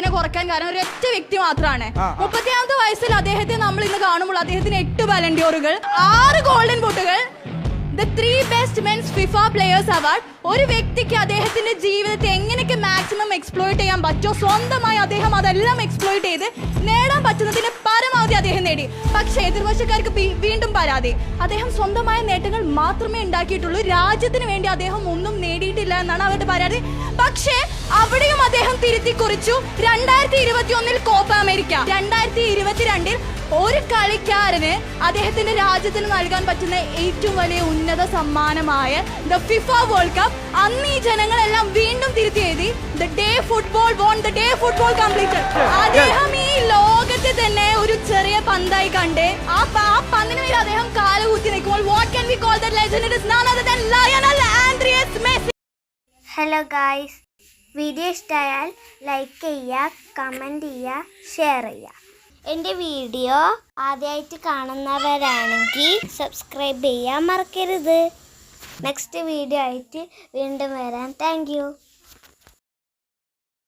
കാരണം ഒരൊറ്റ വ്യക്തി മാത്രമാണ്. മുപ്പത്തിയാമത്തെ വയസ്സിൽ അദ്ദേഹത്തെ നമ്മൾ ഇന്ന് കാണുമ്പോൾ അദ്ദേഹത്തിന് എട്ട് ബാലൻഡിയോറുകൾ ആറ് golden ബൂട്ടുകൾ the three best men's FIFA players award ഒരു വ്യക്തിക്ക് അദ്ദേഹത്തിന്റെ ജീവിതത്തെ എങ്ങനെയൊക്കെ മാക്സിമം എക്സ്പ്ലോയിറ്റ് ചെയ്യാൻ പറ്റുമോ? സ്വന്തമായി അദ്ദേഹം അതെല്ലാം എക്സ്പ്ലോയിറ്റ് ചെയ്ത് നേടാൻ പറ്റുന്നതിന് പരമാവധി അദ്ദേഹം നേടി. പക്ഷേ എതിർവശക്കാർക്ക് വീണ്ടും പരാതി. അദ്ദേഹം സ്വന്തമായ നേട്ടങ്ങൾ മാത്രമേ ഉണ്ടാക്കിയിട്ടുള്ളൂ. രാജ്യത്തിന് വേണ്ടി അദ്ദേഹം ഒന്നും നേടിയിട്ടില്ല എന്നാണ് അവരുടെ പരാതി. പക്ഷേ അവിടെയും അദ്ദേഹം തിരുത്തി കുറിച്ചു രണ്ടായിരത്തി ഇരുപത്തി ഒന്നിൽ കോപ്പ അമേരിക്ക. രണ്ടായിരത്തി ഇരുപത്തിരണ്ടിൽ ഒരു കളിക്കാരന് അദ്ദേഹത്തിന്റെ രാജ്യത്തിന് നൽകാൻ പറ്റുന്ന ഏറ്റവും വലിയ ഉന്നത സമ്മാനമായ ദ ഫിഫ വേൾഡ് കപ്പ്. അന്ന് ഈ ജനങ്ങളെല്ലാം വീണ്ടും തിരുത്തി എഴുതി. The day football won the day football complete അദ്ദേഹം ഈ ലോകത്തെ തന്നെ ഒരു പന്തായി കണ്ട്. ആ ആ പന്തിന് മേൽ അദ്ദേഹം കാലുകുത്തി നിൽക്കുമ്പോൾ what can we call that legend is none other than Lionel Andres Messi hello guys video ഇഷ്ടമായാൽ ലൈക്ക് ചെയ്യുക കമന്റ് ചെയ്യുക ഷെയർ ചെയ്യുക. എന്റെ വീഡിയോ ആദ്യമായിട്ട് കാണുന്നവരാണെങ്കിൽ സബ്സ്ക്രൈബ് ചെയ്യാൻ മറക്കരുത്. നെക്സ്റ്റ് വീഡിയോ ആയിട്ട് വീണ്ടും വരാം. താങ്ക്